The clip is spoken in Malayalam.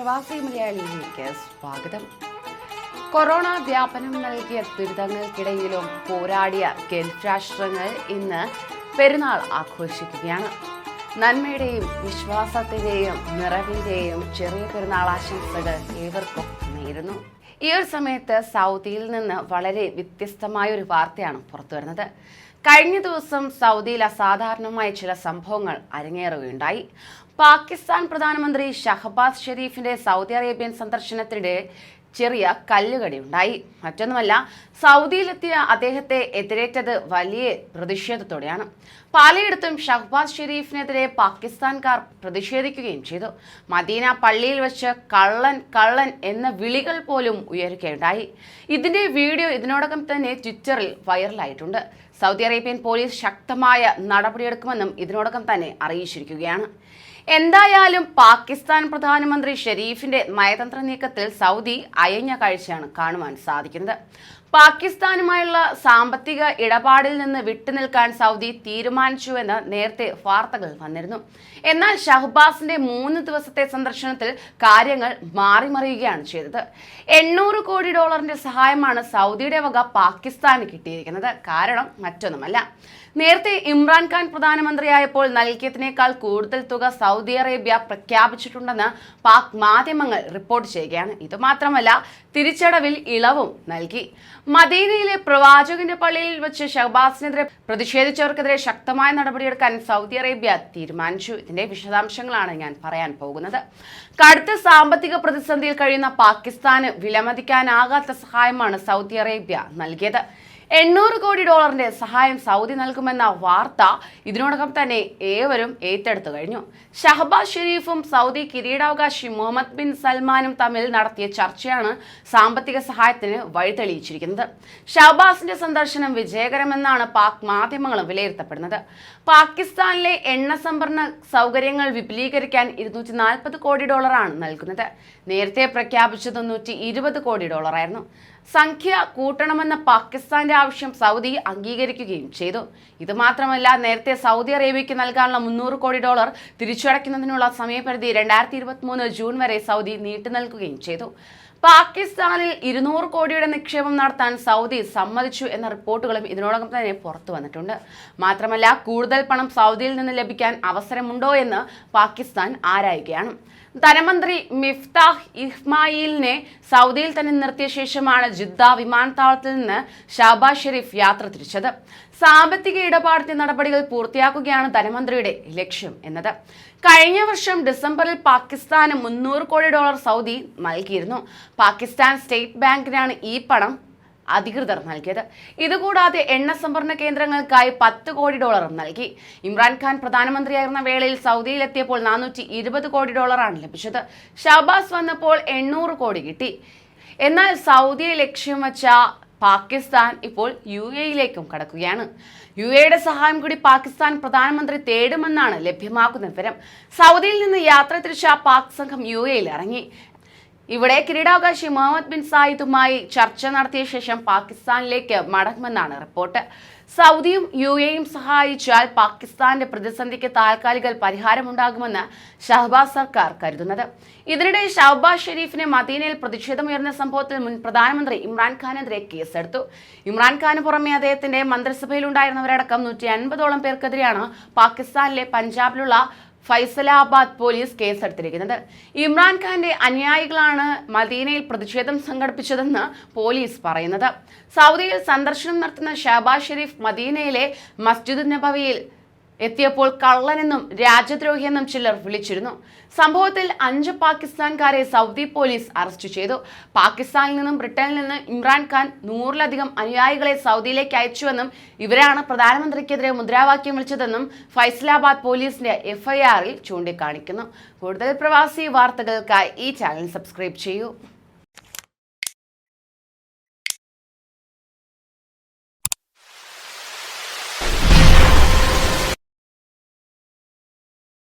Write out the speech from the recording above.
പ്രവാസി മലയാളിയിലേക്ക് സ്വാഗതം. കൊറോണ വ്യാപനം നൽകിയ ദുരിതങ്ങൾക്കിടയിലും പോരാടിയ ഗൾഫ് രാഷ്ട്രങ്ങൾ ഇന്ന് പെരുന്നാൾ ആഘോഷിക്കുകയാണ്. നന്മയുടെയും വിശ്വാസത്തിന്റെയും നിറവിന്റെയും ചെറിയ പെരുന്നാൾ ആശംസകൾ ഏവർക്കും നേരുന്നു. ഈ ഒരു സമയത്ത് സൗദിയിൽ നിന്ന് വളരെ വ്യത്യസ്തമായ ഒരു വാർത്തയാണ് പുറത്തു വരുന്നത് കഴിഞ്ഞ ദിവസം സൗദിയിൽ അസാധാരണമായ ചില സംഭവങ്ങൾ അരങ്ങേറുകയുണ്ടായി. പാകിസ്ഥാൻ പ്രധാനമന്ത്രി ഷഹബാസ് ഷെരീഫിന്റെ സൗദി അറേബ്യൻ സന്ദർശനത്തിനിടെ ചെറിയ കല്ലുകടിയുണ്ടായി മറ്റൊന്നുമല്ല സൗദിയിലെത്തിയ അദ്ദേഹത്തെ എതിരേറ്റത് വലിയ പ്രതിഷേധത്തോടെയാണ്. പലയിടത്തും ഷഹബാസ് ഷെരീഫിനെതിരെ പാകിസ്ഥാൻകാർ പ്രതിഷേധിക്കുകയും ചെയ്തു. മദീന പള്ളിയിൽ വെച്ച് കള്ളൻ കള്ളൻ എന്ന വിളികൾ പോലും ഉയരുകയുണ്ടായി. ഇതിന്റെ വീഡിയോ ഇതിനോടകം തന്നെ ട്വിറ്ററിൽ വൈറലായിട്ടുണ്ട്. സൗദി അറേബ്യൻ പോലീസ് ശക്തമായ നടപടിയെടുക്കുമെന്നും ഇതിനോടകം തന്നെ അറിയിച്ചിരിക്കുകയാണ്. എന്തായാലും പാകിസ്ഥാൻ പ്രധാനമന്ത്രി ഷെരീഫിന്റെ നയതന്ത്ര നീക്കത്തിൽ സൗദി അയഞ്ഞ കാഴ്ചയാണ് കാണുവാൻ സാധിക്കുന്നത്. പാകിസ്ഥാനുമായുള്ള സാമ്പത്തിക ഇടപാടിൽ നിന്ന് വിട്ടുനിൽക്കാൻ സൗദി തീരുമാനിച്ചുവെന്ന് നേരത്തെ വാർത്തകൾ വന്നിരുന്നു. എന്നാൽ ഷഹ്ബാസിന്റെ മൂന്ന് ദിവസത്തെ സന്ദർശനത്തിൽ കാര്യങ്ങൾ മാറിമറിയുകയാണ് ചെയ്തത്. എണ്ണൂറ് കോടി ഡോളറിന്റെ സഹായമാണ് സൗദിയുടെ വക പാകിസ്ഥാന് കിട്ടിയിരിക്കുന്നത്. കാരണം മറ്റൊന്നുമല്ല. നേരത്തെ ഇമ്രാൻഖാൻ പ്രധാനമന്ത്രിയായപ്പോൾ നൽകിയതിനേക്കാൾ കൂടുതൽ തുക സൗദി അറേബ്യ പ്രഖ്യാപിച്ചിട്ടുണ്ടെന്ന് പാക് മാധ്യമങ്ങൾ റിപ്പോർട്ട് ചെയ്യുകയാണ്. ഇത് മാത്രമല്ല തിരിച്ചടവിൽ ഇളവും നൽകി. മദീനയിലെ പ്രവാചകന്റെ പള്ളിയിൽ വെച്ച് ഷഹബാസിനെതിരെ പ്രതിഷേധിച്ചവർക്കെതിരെ ശക്തമായ നടപടിയെടുക്കാൻ സൗദി അറേബ്യ തീരുമാനിച്ചു. ഇതിന്റെ വിശദാംശങ്ങളാണ് ഞാൻ പറയാൻ പോകുന്നത്. കടുത്ത സാമ്പത്തിക പ്രതിസന്ധിയിൽ കഴിയുന്ന പാകിസ്ഥാന് വിലമതിക്കാനാകാത്ത സഹായമാണ് സൗദി അറേബ്യ നൽകിയത്. എണ്ണൂറ് കോടി ഡോളറിന്റെ സഹായം സൗദി നൽകുമെന്ന വാർത്ത ഇതിനോടകം തന്നെ ഏവരും ഏറ്റെടുത്തു കഴിഞ്ഞു. ഷഹബാസ് ഷെരീഫും സൗദി കിരീടാവകാശി മുഹമ്മദ് ബിൻ സൽമാനും തമ്മിൽ നടത്തിയ ചർച്ചയാണ് സാമ്പത്തിക സഹായത്തിന് വഴിതെളിയിച്ചിരിക്കുന്നത്. ഷഹബാസിന്റെ സന്ദർശനം വിജയകരമെന്നാണ് പാക് മാധ്യമങ്ങളും വിലയിരുത്തപ്പെടുന്നത്. പാകിസ്ഥാനിലെ എണ്ണ സംഭരണ സൗകര്യങ്ങൾ വിപുലീകരിക്കാൻ ഇരുന്നൂറ്റി നാൽപ്പത് കോടി ഡോളറാണ് നൽകുന്നത്. നേരത്തെ പ്രഖ്യാപിച്ചത് നൂറ്റി ഇരുപത് കോടി ഡോളറായിരുന്നു. സംഖ്യ കൂട്ടണമെന്ന പാകിസ്ഥാന്റെ ആവശ്യം സൗദി അംഗീകരിക്കുകയും ചെയ്തു. ഇത് മാത്രമല്ല നേരത്തെ സൗദി അറേബ്യയ്ക്ക് നൽകാനുള്ള മുന്നൂറ് കോടി ഡോളർ തിരിച്ചടയ്ക്കുന്നതിനുള്ള സമയപരിധി രണ്ടായിരത്തി ഇരുപത്തി മൂന്ന് ജൂൺ വരെ സൗദി നീട്ടി നൽകുകയും ചെയ്തു. പാകിസ്ഥാനിൽ ഇരുന്നൂറ് കോടിയുടെ നിക്ഷേപം നടത്താൻ സൗദി സമ്മതിച്ചു എന്ന റിപ്പോർട്ടുകളും ഇതിനോടകം തന്നെ പുറത്തു വന്നിട്ടുണ്ട്. മാത്രമല്ല കൂടുതൽ പണം സൗദിയിൽ നിന്ന് ലഭിക്കാൻ അവസരമുണ്ടോ എന്ന് പാകിസ്ഥാൻ ആരായുകയാണ്. ധനമന്ത്രി മിഫ്താഹ് ഇഹ്മായിലിനെ സൗദിയിൽ തന്നെ നിർത്തിയ ശേഷമാണ് ജിദ്ദ വിമാനത്താവളത്തിൽ നിന്ന് ഷാബാസ് ഷെരീഫ് യാത്ര തിരിച്ചത്. സാമ്പത്തിക ഇടപാടിന്റെ നടപടികൾ പൂർത്തിയാക്കുകയാണ് ധനമന്ത്രിയുടെ ലക്ഷ്യം എന്നത്. കഴിഞ്ഞ വർഷം ഡിസംബറിൽ പാകിസ്ഥാന് മുന്നൂറ് കോടി ഡോളർ സൗദി നൽകിയിരുന്നു. പാകിസ്ഥാൻ സ്റ്റേറ്റ് ബാങ്കിനാണ് ഈ പണം അധികൃതർ നൽകിയത്. ഇതുകൂടാതെ എണ്ണ സംഭരണ കേന്ദ്രങ്ങൾക്കായി പത്ത് കോടി ഡോളർ നൽകി. ഇമ്രാൻഖാൻ പ്രധാനമന്ത്രിയായിരുന്ന വേളയിൽ സൗദിയിലെത്തിയപ്പോൾ നാനൂറ്റി ഇരുപത് കോടി ഡോളറാണ് ലഭിച്ചത്. ഷാബാസ് വന്നപ്പോൾ എണ്ണൂറ് കോടി കിട്ടി. എന്നാൽ സൗദിയെ ലക്ഷ്യം വച്ച പാകിസ്ഥാൻ ഇപ്പോൾ യു എയിലേക്കും കടക്കുകയാണ്. യു എയുടെ സഹായം കൂടി പാകിസ്ഥാൻ പ്രധാനമന്ത്രി തേടുമെന്നാണ് ലഭ്യമാക്കുന്ന വിവരം. സൗദിയിൽ നിന്ന് യാത്ര തിരിച്ച പാക് സംഘം യു എയിൽ ഇറങ്ങി. ഇവിടെ കിരീടാവകാശി മുഹമ്മദ് ബിൻ സായിദുമായി ചർച്ച നടത്തിയ ശേഷം പാകിസ്ഥാനിലേക്ക് മടങ്ങുമെന്നാണ് റിപ്പോർട്ട്. സൗദിയും യു എയും സഹായിച്ചാൽ പാകിസ്ഥാന്റെ പ്രതിസന്ധിക്ക് താൽക്കാലിക പരിഹാരമുണ്ടാകുമെന്ന് ഷഹബാസ് സർക്കാർ കരുതുന്നത്. ഇതിനിടെ ഷഹബാസ് ഷെരീഫിനെ മദീനയിൽ പ്രതിഷേധമുയർന്ന സംഭവത്തിൽ മുൻ പ്രധാനമന്ത്രി ഇമ്രാൻഖാനെതിരെ കേസെടുത്തു. ഇമ്രാൻഖാന് പുറമെ അദ്ദേഹത്തിന്റെ മന്ത്രിസഭയിലുണ്ടായിരുന്നവരടക്കം നൂറ്റി അൻപതോളം പേർക്കെതിരെയാണ് പാകിസ്ഥാനിലെ പഞ്ചാബിലുള്ള ഫൈസലാബാദ് പോലീസ് കേസെടുത്തിരിക്കുന്നത്. ഇമ്രാൻഖാന്റെ അനുയായികളാണ് മദീനയിൽ പ്രതിഷേധം സംഘടിപ്പിച്ചതെന്ന് പോലീസ് പറയുന്നത്. സൗദിയിൽ സന്ദർശനം നടത്തുന്ന ഷഹബാസ് ഷെരീഫ് മദീനയിലെ മസ്ജിദ് നബവിയിൽ എത്തിയപ്പോൾ കള്ളനെന്നും രാജ്യദ്രോഹിയെന്നും ചിലർ വിളിച്ചിരുന്നു. സംഭവത്തിൽ അഞ്ച് പാകിസ്ഥാൻകാരെ സൗദി പോലീസ് അറസ്റ്റ് ചെയ്തു. പാകിസ്ഥാനിൽ നിന്നും ബ്രിട്ടനിൽ നിന്ന് ഇമ്രാൻഖാൻ നൂറിലധികം അനുയായികളെ സൗദിയിലേക്ക് അയച്ചുവെന്നും ഇവരാണ് പ്രധാനമന്ത്രിക്കെതിരെ മുദ്രാവാക്യം വിളിച്ചതെന്നും ഫൈസലാബാദ് പോലീസിന്റെ എഫ്ഐആറിൽ ചൂണ്ടിക്കാണിക്കുന്നു. കൂടുതൽ പ്രവാസി വാർത്തകൾക്കായി ഈ ചാനൽ സബ്സ്ക്രൈബ് ചെയ്യൂ.